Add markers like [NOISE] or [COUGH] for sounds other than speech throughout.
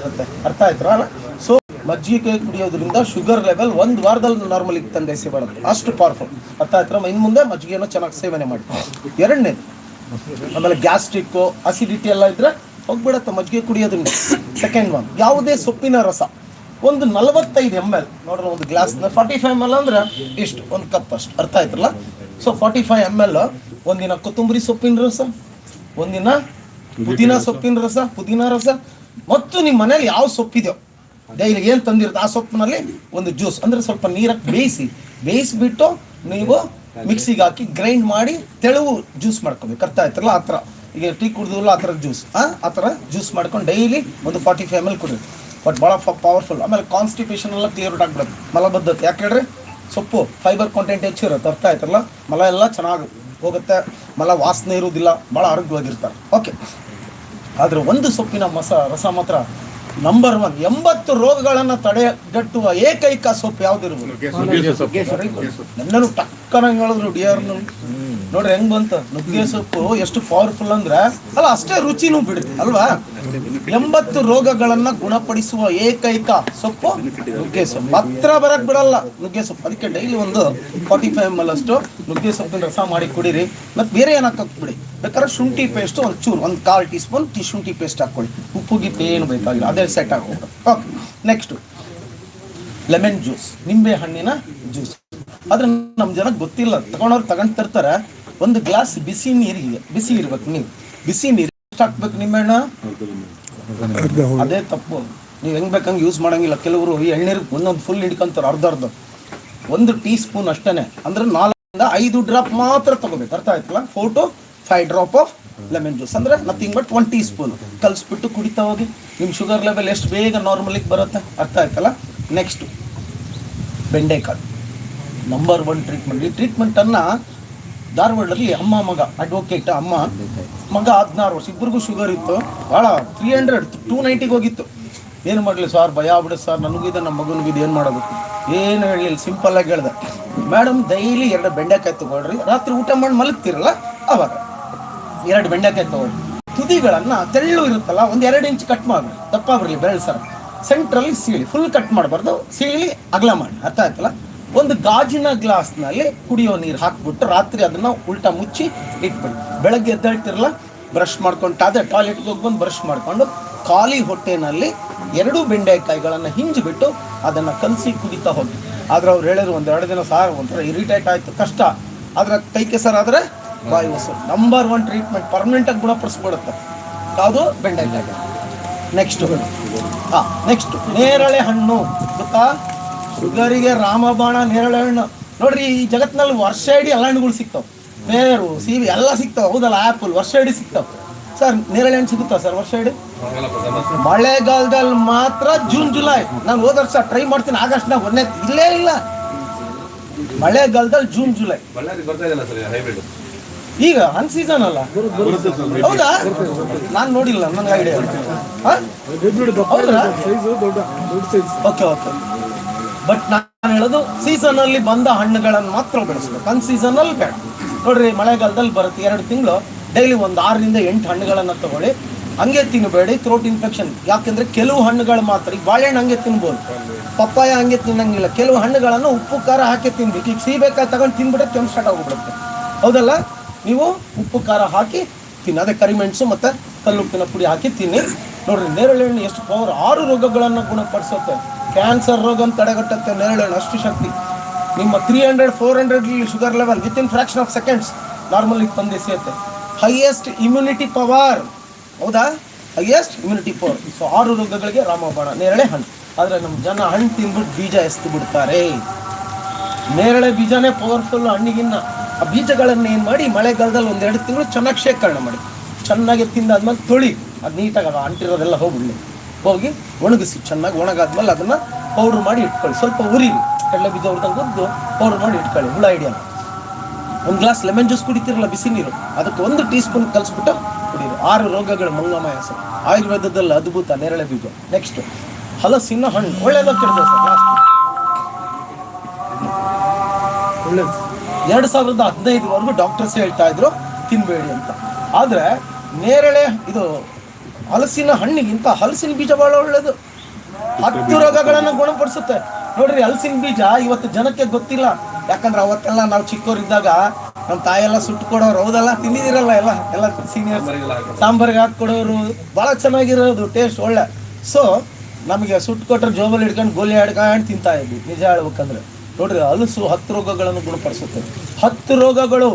ಇರುತ್ತೆ ಅರ್ಥ ಆಯ್ತು ಅಲ್ಲ? ಸೊ ಮಜ್ಜಿಗೆ ಕುಡಿಯೋದ್ರಿಂದ ಶುಗರ್ ಲೆವೆಲ್ ಒಂದು ವಾರದಲ್ಲಿ ನಾರ್ಮಲ್ ತಂದೆ ಬರುತ್ತೆ. ಅಷ್ಟು ಪವರ್ಫುಲ್ ಅರ್ಥ ಆಯ್ತು ಇನ್ನು ಮುಂದೆ ಮಜ್ಜಿಗೆನ ಚೆನ್ನಾಗಿ ಸೇವನೆ ಮಾಡಿ. ಎರಡನೇದು, ಆಮೇಲೆ ಗ್ಯಾಸ್ಟ್ರಿಕ್ಕು ಅಸಿಡಿಟಿ ಎಲ್ಲ ಇದ್ರೆ ಹೋಗ್ಬಿಡತ್ತೆ ಮಜ್ಜಿಗೆ ಕುಡಿಯೋದ್ರಿಂದ. ಸೆಕೆಂಡ್ ಒನ್ ಯಾವುದೇ ಸೊಪ್ಪಿನ ರಸ. ಒಂದು ನಲವತ್ತೈದು ಎಂ ಎಲ್ ನೋಡ್ರಿ ಒಂದು ಗ್ಲಾಸ್ನ. ಫಾರ್ಟಿ ಫೈವ್ ಎಂ ಎಲ್ ಅಂದ್ರೆ ಇಷ್ಟು, ಒಂದು ಕಪ್ ಅಷ್ಟು. ಅರ್ಥ ಆಯ್ತಲ್ಲ so forty five M L ಒಂದಿನ ಕೊತ್ತಂಬರಿ ಸೊಪ್ಪಿನ ರಸ, ಒಂದಿನ ಪುದೀನ ಸೊಪ್ಪಿನ ರಸ, ಪುದೀನ ರಸ ಮತ್ತು ನಿಮ್ಮ ಮನೇಲಿ ಯಾವ ಸೊಪ್ಪಿದೆಯೋ ಡೈಲಿ ಏನು ತಂದಿರುತ್ತೆ ಆ ಸೊಪ್ಪಿನಲ್ಲಿ ಒಂದು ಜ್ಯೂಸ್. ಅಂದರೆ ಸ್ವಲ್ಪ ನೀರಕ್ಕೆ ಬೇಯಿಸಿ, ಬೇಯಿಸಿಬಿಟ್ಟು ನೀವು ಮಿಕ್ಸಿಗೆ ಹಾಕಿ ಗ್ರೈಂಡ್ ಮಾಡಿ ತೆಳುವು ಜ್ಯೂಸ್ ಮಾಡ್ಕೋಬೇಕು. ಅರ್ಥ ಆಯ್ತಲ್ಲ? ಆ ಥರ. ಈಗ ಟೀ ಕುಡಿದಿಲ್ಲ ಆ ಥರ ಜ್ಯೂಸ್. ಹಾಂ ಆ ಥರ ಜ್ಯೂಸ್ ಮಾಡ್ಕೊಂಡು ಡೈಲಿ ಒಂದು ಫಾರ್ಟಿ ಫೈವ್ ಎಂ ಎಲ್ ಕುಡಿರಿ. ಬಟ್ ಭಾಳ ಪವರ್ಫುಲ್ ಆಮೇಲೆ ಕಾನ್ಸ್ಟಿಪೇಷನ್ ಎಲ್ಲ ಕ್ಲಿಯರ್ ಔಟ್ ಆಗ್ಬಿಡುತ್ತೆ ಮಲಬದ್ಧತೆ. ಯಾಕೆ ಹೇಳ್ರಿ? ಸೊಪ್ಪು ಫೈಬರ್ ಕಾಂಟೆಂಟ್ ಹೆಚ್ಚಿರುತ್ತೆ ಅರ್ಥ ಆಯ್ತಲ್ಲ? ಮಲ ಎಲ್ಲ ಚೆನ್ನಾಗಿ ಹೋಗುತ್ತೆ. ಮಲ ವಾಸನೆ ಇರುವುದಿಲ್ಲ. ಭಾಳ ಆರೋಗ್ಯವಾಗಿರ್ತಾರೆ. ಓಕೆ ಆದರೆ ಒಂದು ಸೊಪ್ಪಿನ ಮಸ ರಸ ಮಾತ್ರ ನಂಬರ್ ಒನ್ ಎಂಬತ್ತು ರೋಗಗಳನ್ನು ತಡೆಗಟ್ಟುವ ಏಕೈಕ ಸೊಪ್ಪು ಯಾವ್ದಿರ್ಬೋದು ಎಲ್ಲರೂ ಟಕ್ಕನ ಹೇಳಿದ್ರು ಡಿಯರ್ನು ನೋಡ್ರಿ ಹೆಂಗ್ ಬಂತ? ನುಗ್ಗೆ ಸೊಪ್ಪು ಎಷ್ಟು ಪವರ್ಫುಲ್ ಅಂದ್ರೆ ಅಲ್ಲ ಅಷ್ಟೇ ರುಚಿನೂ ಬಿಡುತ್ತೆ ಅಲ್ವಾ? ಎಂಬತ್ತು ರೋಗಗಳನ್ನ ಗುಣಪಡಿಸುವ ಏಕೈಕ ಸೊಪ್ಪು ನುಗ್ಗೆ ಸೊಪ್ಪು. ಹತ್ರ ಬರಕ್ ಬಿಡಲ್ಲ ನುಗ್ಗೆ ಸೊಪ್ಪು. ಅದಕ್ಕೆ ಡೈಲಿ ಒಂದು ಫಾರ್ಟಿ ಫೈವ್ ಎಂ ಎಲ್ ಅಷ್ಟು ನುಗ್ಗೆ ಸೊಪ್ಪಿನ ರಸ ಮಾಡಿ ಕುಡೀರಿ. ಮತ್ತೆ ಬೇರೆ ಏನು ಹಾಕಕ್ ಬಿಡಿ? ಬೇಕಾದ್ರೆ ಶುಂಠಿ ಪೇಸ್ಟ್ ಒಂದು ಚೂರು, ಒಂದು ಕಾಲು ಟೀ ಸ್ಪೂನ್ ಟೀ ಶುಂಠಿ ಪೇಸ್ಟ್ ಹಾಕೊಳ್ಳಿ ಉಪ್ಪು, ಗಿಪ್ಪು ಏನು ಬೇಕಾಗಿಲ್ಲ ಅದೇ ಸೆಟ್ ಆಗೋಗ್ಬಿಡು ಓಕೆ ನೆಕ್ಸ್ಟು ಲೆಮನ್ ಜ್ಯೂಸ್ ನಿಂಬೆ ಹಣ್ಣಿನ ಜ್ಯೂಸ್ ಆದ್ರೆ ನಮ್ಮ ಜನಕ್ಕೆ ಗೊತ್ತಿಲ್ಲ, ತಗೊಂಡವ್ರು ತಗೊಂಡು ತರ್ತಾರೆ. ಒಂದು ಗ್ಲಾಸ್ ಬಿಸಿ ನೀರಿಗೆ ಬಿಸಿ ಇರ್ಬೇಕು ನೀವು. ಬಿಸಿ ನೀರು ಎಷ್ಟು ಹಾಕ್ಬೇಕು ನಿಂಬೆಹಣ್ಣು ಅದೇ ತಪ್ಪು. ನೀವು ಹೆಂಗೆ ಬೇಕಂಗೆ ಯೂಸ್ ಮಾಡೋಂಗಿಲ್ಲ. ಕೆಲವರು ಈ ಎಳ್ನೀರು ಒಂದೊಂದು ಫುಲ್ ಹಿಡ್ಕೊಂತಾರೆ, ಅರ್ಧ ಅರ್ಧ. ಒಂದು ಟೀ ಸ್ಪೂನ್ ಅಷ್ಟೇ ಅಂದ್ರೆ ನಾಲ್ಕರಿಂದ ಐದು ಡ್ರಾಪ್ ಮಾತ್ರ ತಗೋಬೇಕು. ಅರ್ಥ ಆಯ್ತಲ್ಲ? Four to five drop of lemon juice ಅಂದ್ರೆ nothing but one teaspoon ಕಲಿಸ್ಬಿಟ್ಟು ಕುಡಿತಾ ಹೋಗಿ. ನಿಮ್ಮ ಶುಗರ್ ಲೆವೆಲ್ ಎಷ್ಟು ಬೇಗ ನಾರ್ಮಲಿಗೆ ಬರುತ್ತೆ? ಅರ್ಥ ಆಯ್ತಲ್ಲ? ನೆಕ್ಸ್ಟು ಬೆಂಡೆಕಾಳು ನಂಬರ್ ಒನ್ ಟ್ರೀಟ್ಮೆಂಟ್ ಈ ಟ್ರೀಟ್ಮೆಂಟನ್ನು ಧಾರವಾಡದಲ್ಲಿ ಅಮ್ಮ ಮಗ ಅಡ್ವೊಕೇಟ್ ಅಮ್ಮ ಮಗ ಹದಿನಾರು ವರ್ಷ. ಇಬ್ಬರಿಗೂ ಶುಗರ್ ಇತ್ತು. ಭಾಳ ತ್ರೀ ಹಂಡ್ರೆಡ್ ಟೂ ನೈಂಟಿಗೆ ಹೋಗಿತ್ತು. ಏನು ಮಾಡಲಿ ಸರ್, ಭಯ ಆಗ್ಬಿಡು ಸರ್. ನನಗಿದೆ ನಮ್ಮ ಮಗನಿಗಿದೆ ಏನು ಮಾಡೋದು? ಏನು ಹೇಳಿ ಸಿಂಪಲ್ ಆಗಿ ಹೇಳ್ದೆ. ಮೇಡಮ್ ಡೈಲಿ ಎರಡು ಬೆಂಡೆಕಾಯಿ ತಗೊಳ್ರಿ. ರಾತ್ರಿ ಊಟ ಮಾಡಿ ಮಲಗ್ತಿರಲ್ಲ? ಅವಾಗ. ಎರಡು ಬೆಂಡೆಕಾಯಿ ತಗೊಳ್ಳಿ ತುದಿಗಳನ್ನು ತೆಳ್ಳು ಇರುತ್ತಲ್ಲ, ಒಂದು ಎರಡು ಇಂಚ್ ಕಟ್ ಮಾಡಿ. ದಪ್ಪ ಬರಲಿ ಬೆರಳು ಸರ್. ಸೆಂಟ್ರಲ್ಲಿ ಸೀಳಿ ಫುಲ್ ಕಟ್ ಮಾಡಬಾರ್ದು. ಸೀಳಿ ಅಗಲ ಮಾಡಿ, ಅರ್ಥ ಆಯ್ತಲ್ಲ? ಒಂದು ಗಾಜಿನ ಗ್ಲಾಸ್ನಲ್ಲಿ ಕುಡಿಯೋ ನೀರು ಹಾಕ್ಬಿಟ್ಟು ರಾತ್ರಿ ಅದನ್ನ ಉಲ್ಟಾ ಮುಚ್ಚಿ ಇಟ್ಬಿಡಿ. ಬೆಳಗ್ಗೆ ಎದ್ದೇಳ್ತಿರಲ್ಲ ಬ್ರಷ್ ಮಾಡ್ಕೊಂಡು ಅದೇ ಟಾಯ್ಲೆಟ್ಗೆ ಹೋಗಿ ಬಂದು ಬ್ರಷ್ ಮಾಡ್ಕೊಂಡು ಖಾಲಿ ಹೊಟ್ಟೆನಲ್ಲಿ ಎರಡು ಬೆಂಡೆಕಾಯಿಗಳನ್ನು ಹಿಂಜಿಬಿಟ್ಟು ಅದನ್ನು ಕಲಸಿ ಕುಡಿತಾ ಹೋಗಿ. ಆದ್ರೆ ಅವ್ರು ಹೇಳಿದ್ರು ಒಂದು ಎರಡು ದಿನ ಸಾರು ಒಂಥರ ಇರಿಟೇಟ್ ಆಯಿತು, ಕಷ್ಟ. ಆದ್ರೆ ಕೈ ಕೆಸರಾದರೆ ಬಾಯಿ ಹೊಸು ನಂಬರ್ ಒನ್ ಟ್ರೀಟ್ಮೆಂಟ್ ಪರ್ಮನೆಂಟಾಗಿ ಗುಣಪಡಿಸ್ಬಿಡುತ್ತೆ. ಯಾವುದು? ಬೆಂಡೆಕಾಯಿ. ನೆಕ್ಸ್ಟ್ ಹಾ ನೆಕ್ಸ್ಟ್ ನೇರಳೆ ಹಣ್ಣು. ಗೊತ್ತಾ? ಶುಗರಿಗೆ ರಾಮಬಾಣ, ನೇರಳೆ ಹಣ್ಣು. ನೋಡ್ರಿ, ಈ ಜಗತ್ತಿನಲ್ಲಿ ವರ್ಷ ಇಡೀ ಎಲ್ಲ ಹಣ್ಣುಗಳು ಸಿಗ್ತಾವೆ. ಬೇರು ಸೀವಿ ಎಲ್ಲ ಸಿಗ್ತಾವೆ. ಹೌದಲ್ಲ? ಆ್ಯಪಲ್ ವರ್ಷ ಇಡೀ ಸಿಗ್ತಾವೆ. ಸರ್ ನೇರಳೆ ಹಣ್ಣು ಸಿಗುತ್ತಾ ಸರ್ ವರ್ಷ ಇಡೀ? ಮಳೆಗಾಲದಲ್ಲಿ ಮಾತ್ರ ಜೂನ್ ಜುಲೈ ನಾನು ಹೋದ ವರ್ಷ ಟ್ರೈ ಮಾಡ್ತೀನಿ, ಆಗಸ್ಟ್ನಾಗ ಒಂದೇ. ಇಲ್ಲೇ ಇಲ್ಲ. ಮಳೆಗಾಲದಲ್ಲಿ ಜೂನ್ ಜುಲೈ ಈಗ ಅನ್ ಸೀಸನ್ ಅಲ್ಲ? ಹೌದಾ? ನಾನು ನೋಡಿಲ್ಲ ನನ್ನ ಐಡಿಯಾ ಬಟ್ ನಾನು ಹೇಳೋದು ಸೀಸನ್ ಅಲ್ಲಿ ಬಂದ ಹಣ್ಣುಗಳನ್ನು ಮಾತ್ರ ಬೆಳೆಸ್ಬೇಕು. ಅನ್ ಸೀಸನ್ ಅಲ್ಲಿ ಬೇಡ. ನೋಡ್ರಿ, ಮಳೆಗಾಲದಲ್ಲಿ ಬರುತ್ತೆ ಎರಡು ತಿಂಗಳು. ಡೈಲಿ ಒಂದು ಆರರಿಂದ ಎಂಟು ಹಣ್ಣುಗಳನ್ನು ತಗೊಳ್ಳಿ. ಹಂಗೆ ತಿನ್ನಬೇಡಿ ಥ್ರೋಟ್ ಇನ್ಫೆಕ್ಷನ್ ಯಾಕೆಂದ್ರೆ ಕೆಲವು ಹಣ್ಣುಗಳು ಮಾತ್ರ, ಈಗ ಬಾಳೆಹಣ್ಣು ಹಂಗೆ ತಿನ್ಬೋದು. ಪಪ್ಪಾಯ ಹಂಗೆ ತಿನ್ನಂಗಿಲ್ಲ. ಕೆಲವು ಹಣ್ಣುಗಳನ್ನು ಉಪ್ಪು, ಖಾರ ಹಾಕಿ ತಿನ್ಬೇಕು. ಈಗ ಸೀಬೇಕಾಯಿ ತಗೊಂಡು ತಿನ್ಬಿಟ್ಟು ಕೆಮ್ಮು ಸ್ಟಾರ್ಟ್ ಆಗ್ಬಿಡುತ್ತೆ ಹೌದಲ್ಲ? ನೀವು ಉಪ್ಪು, ಖಾರ ಹಾಕಿ ತಿನ್ನಿ ಅದೇ ಕರಿಮೆಣಸು ಮತ್ತು ಕಲ್ಲುಪ್ಪಿನ ಪುಡಿ ಹಾಕಿ ತಿನ್ನಿ. ನೋಡ್ರಿ ನೇರಳೆ ಹಣ್ಣು ಎಷ್ಟು ಪವರ್ ಆರು ರೋಗಗಳನ್ನು ಗುಣಪಡಿಸುತ್ತೆ. ಕ್ಯಾನ್ಸರ್ ರೋಗ ತಡೆಗಟ್ಟುತ್ತೆ ನೇರಳೆ ಹಣ್ಣು ಅಷ್ಟು ಶಕ್ತಿ. ನಿಮ್ಮ three hundred four hundred sugar level within fraction of seconds normal ತಂದು ಸೇರುತ್ತೆ. ಹೈಯೆಸ್ಟ್ ಇಮ್ಯುನಿಟಿ ಪವರ್ ಹೌದಾ? ಹೈಯೆಸ್ಟ್ ಇಮ್ಯುನಿಟಿ ಪವರ್ ಸೊ ಆರು ರೋಗಗಳಿಗೆ ರಾಮಬಾಣ, ನೇರಳೆ ಹಣ್ಣು. ಆದರೆ ನಮ್ಮ ಜನ ಹಣ್ಣು ತಿಂದ್ಬಿಟ್ಟು ಬೀಜ ಎಸ್ತು ಬಿಡ್ತಾರೆ. ನೇರಳೆ ಬೀಜನೇ ಪವರ್ಫುಲ್ ಹಣ್ಣಿಗಿನ್ನ. ಆ ಬೀಜಗಳನ್ನು ಏನು ಮಾಡಿ ಮಳೆಗಾಲದಲ್ಲಿ ಒಂದೆರಡು ತಿಂಗಳು ಚೆನ್ನಾಗಿ ಶೇಖರಣೆ ಮಾಡಿ. ಚೆನ್ನಾಗಿ ತಿಂದಾದ್ಮೇಲೆ ತೊಳಿ. ಅದು ನೀಟಾಗಿ ಅದು ಅಂಟಿರೋದೆಲ್ಲ ಹೋಗ್ಬಿಡ್ಲಿ. ಹೋಗಿ ಒಣಗಿಸಿ, ಚೆನ್ನಾಗಿ ಒಣಗಾದ್ಮೇಲೆ ಅದನ್ನು ಪೌಡ್ರ್ ಮಾಡಿ ಇಟ್ಕೊಳ್ಳಿ. ಸ್ವಲ್ಪ ಉರಿರಿ ಕಡಲೆ ಬೀಜ ಉದ್ದು ಪೌಡ್ರ್ ಮಾಡಿ ಇಟ್ಕೊಳ್ಳಿ. ಹುಳ ಐಡಿಯಾ ಒಂದು ಗ್ಲಾಸ್ ಲೆಮನ್ ಜ್ಯೂಸ್ ಕುಡಿತಿರಲ್ಲ ಬಿಸಿ ನೀರು? ಅದಕ್ಕೆ ಒಂದು ಟೀ ಸ್ಪೂನ್ ಕಲಿಸ್ಬಿಟ್ಟು ಕುಡೀರಿ ಆರು ರೋಗಗಳು ಸರ್ ಆಯುರ್ವೇದದಲ್ಲಿ ಅದ್ಭುತ ನೇರಳೆ ಬೀಜ. ನೆಕ್ಸ್ಟ್ ಹಲಸಿನ ಹಣ್ಣು. ಒಳ್ಳೆಯದ ಕೆಡ್ದ ಸರ್? ಲಾಸ್ಟ್ ಎರಡು ಸಾವಿರದ ಹದಿನೈದರವರೆಗೂ ಡಾಕ್ಟರ್ಸ್ ಹೇಳ್ತಾ ಇದ್ರು ತಿನ್ನಬೇಡಿ ಅಂತ. ಆದರೆ ನೇರಳೆ ಇದು ಹಲಸಿನ ಹಣ್ಣಿಗಿಂತ ಹಲಸಿನ ಬೀಜ ಭಾಳ ಒಳ್ಳೆಯದು ಹತ್ತು ರೋಗಗಳನ್ನು ಗುಣಪಡಿಸುತ್ತೆ. ನೋಡ್ರಿ, ಹಲಸಿನ ಬೀಜ ಇವತ್ತು ಜನಕ್ಕೆ ಗೊತ್ತಿಲ್ಲ. ಯಾಕಂದ್ರೆ ಅವತ್ತೆಲ್ಲ ನಾವು ಚಿಕ್ಕವರಿದ್ದಾಗ ನಮ್ಮ ತಾಯೆಲ್ಲ ಸುಟ್ಟು ಕೊಡೋರು, ಹೌದಲ್ಲ? ತಿಂದಿದಿರಲ್ಲ ಎಲ್ಲ? ಎಲ್ಲ ಸೀನಿಯರ್ಸ್ ಸಾಂಬಾರಿಗೆ ಹಾಕಿ ಕೊಡೋರು ಭಾಳ ಚೆನ್ನಾಗಿರೋದು ಟೇಸ್ಟ್ ಒಳ್ಳೆ. ಸೊ ನಮಗೆ ಸುಟ್ಟು ಕೊಟ್ಟರೆ ಜೋಬಲ್ಲಿ ಹಿಡ್ಕೊಂಡು ಗೋಲಿ ಹಾಡ್ಕೊಂಡು ತಿಂತಾ ಇದ್ವಿ. ನಿಜ ಹೇಳ್ಬೇಕಂದ್ರೆ. ನೋಡ್ರಿ, ಹಲಸು ಹತ್ತು ರೋಗಗಳನ್ನು ಗುಣಪಡಿಸುತ್ತೆ. ಹತ್ತು ರೋಗಗಳು.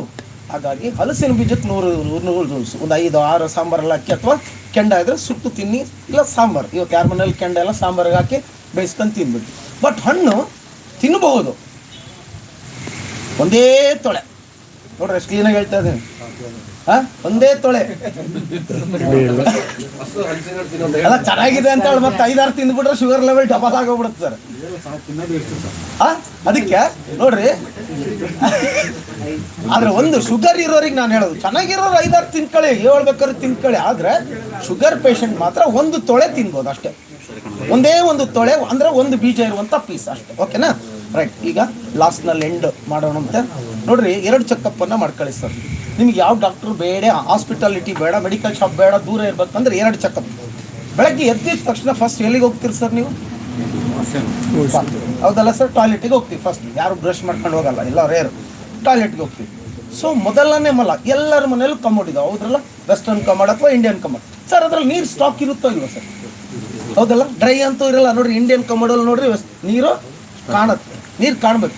ಹಾಗಾಗಿ ಹಲಸಿನ ಬೀಜಕ್ಕೆ ನೂರು ನೂರು ನೂರು ಒಂದು ಐದು, ಆರು ಸಾಂಬಾರಲ್ಲಿ ಹಾಕಿ ಅಥವಾ ಕೆಂಡ ಇದ್ರೆ ಸುಟ್ಟು ತಿನ್ನಿ, ಇಲ್ಲ ಸಾಂಬಾರು. ಇವತ್ತು ಯಾರ ಮನೇಲಿ ಕೆಂಡ ಎಲ್ಲ ಸಾಂಬಾರಿಗೆ ಹಾಕಿ ಬೇಯಿಸ್ಕೊಂಡು ತಿನ್ಬಿಟ್ಟು ಬಟ್ ಹಣ್ಣು ತಿನ್ನಬಹುದು ಒಂದೇ ತೊಳೆ. ನೋಡ್ರಿ ಎಷ್ಟು ಕ್ಲೀನಾಗಿ ಹೇಳ್ತಾ ಇದ್ದೀನಿ. ಒಂದೇ ತೊಳೆ. ಅಲ್ಲ, ಚೆನ್ನಾಗಿದೆ ಅಂತ ಹೇಳಿ ಮತ್ತೆ ಐದಾರು ತಿಂದ್ಬಿಟ್ರೆ ಶುಗರ್ ಲೆವೆಲ್ ಡಬಲ್ ಆಗೋಗ್ಬಿಡುತ್ತೆ ಸರ್. ಅದಕ್ಕೆ, ನೋಡ್ರಿ. ಆದ್ರೆ ಒಂದು ಶುಗರ್ ಇರೋರಿಗೆ ನಾನು ಹೇಳೋದು, ಚೆನ್ನಾಗಿರೋರು ಐದಾರು ತಿನ್ಕೊಳ್ಳಿ ಹೇಳ್ಬೇಕಾದ್ರೆ ತಿನ್ಕೊಳ್ಳಿ, ಆದ್ರೆ ಶುಗರ್ ಪೇಷಂಟ್ ಮಾತ್ರ ಒಂದು ತೊಳೆ ತಿನ್ಬೋದು ಅಷ್ಟೇ. ಒಂದೇ ಒಂದು ತೊಳೆ, ಅಂದ್ರೆ ಒಂದು ಬೀಜ ಇರುವಂತ ಪೀಸ್ ಅಷ್ಟೇ. ಓಕೆನಾ ರೈಟ್ ಈಗ ಲಾಸ್ಟ್ನಲ್ಲಿ ಎಂಡ್ ಮಾಡೋಣಂತೆ ನೋಡ್ರಿ, ಎರಡು ಚೆಕಪ್ಪನ್ನು ಮಾಡ್ಕೊಳ್ಳಿ ಸರ್. ನಿಮ್ಗೆ ಯಾವ ಡಾಕ್ಟರ್ ಬೇಡ ಹಾಸ್ಪಿಟಾಲಿಟಿ ಬೇಡ ಮೆಡಿಕಲ್ ಶಾಪ್ ಬೇಡ, ದೂರ ಇರ್ಬೇಕಂದ್ರೆ ಎರಡು ಚೆಕಪ್ ಬೆಳಗ್ಗೆ ಎದ್ದಿದ ತಕ್ಷಣ ಫಸ್ಟ್ ಎಲ್ಲಿಗೆ ಹೋಗ್ತೀರಿ ಸರ್ ನೀವು? ಹೌದಲ್ಲ ಸರ್ ಟಾಯ್ಲೆಟಿಗೆ ಹೋಗ್ತೀವಿ ಫಸ್ಟ್ ಯಾರು ಬ್ರಷ್ ಮಾಡ್ಕೊಂಡು ಹೋಗಲ್ಲ, ಎಲ್ಲ ರೇರ್ ಟಾಯ್ಲೆಟ್ಗೆ ಹೋಗ್ತೀವಿ. ಸೊ ಮೊದಲನೇ ಮಲ, ಎಲ್ಲರ ಮನೇಲೂ ಕಮೋಡ್ ಇದಾವೆ. ಹೌದ್ರಲ್ಲ? ವೆಸ್ಟರ್ನ್ ಕಮೋಡ್ ಅಥವಾ ಇಂಡಿಯನ್ ಕಮೋಡ್ ಸರ್ ಅದ್ರಲ್ಲಿ ನೀರು ಸ್ಟಾಕ್ ಇರುತ್ತೋ ಇಲ್ವ ಸರ್? ಹೌದಲ್ಲ? ಡ್ರೈ ಅಂತೂ ಇರಲ್ಲ. ನೋಡ್ರಿ ಇಂಡಿಯನ್ ಕಮೋಡಲ್ಲಿ ನೋಡ್ರಿ, ನೀರು ಕಾಣುತ್ತೆ. ನೀರು ಕಾಣಬೇಕು.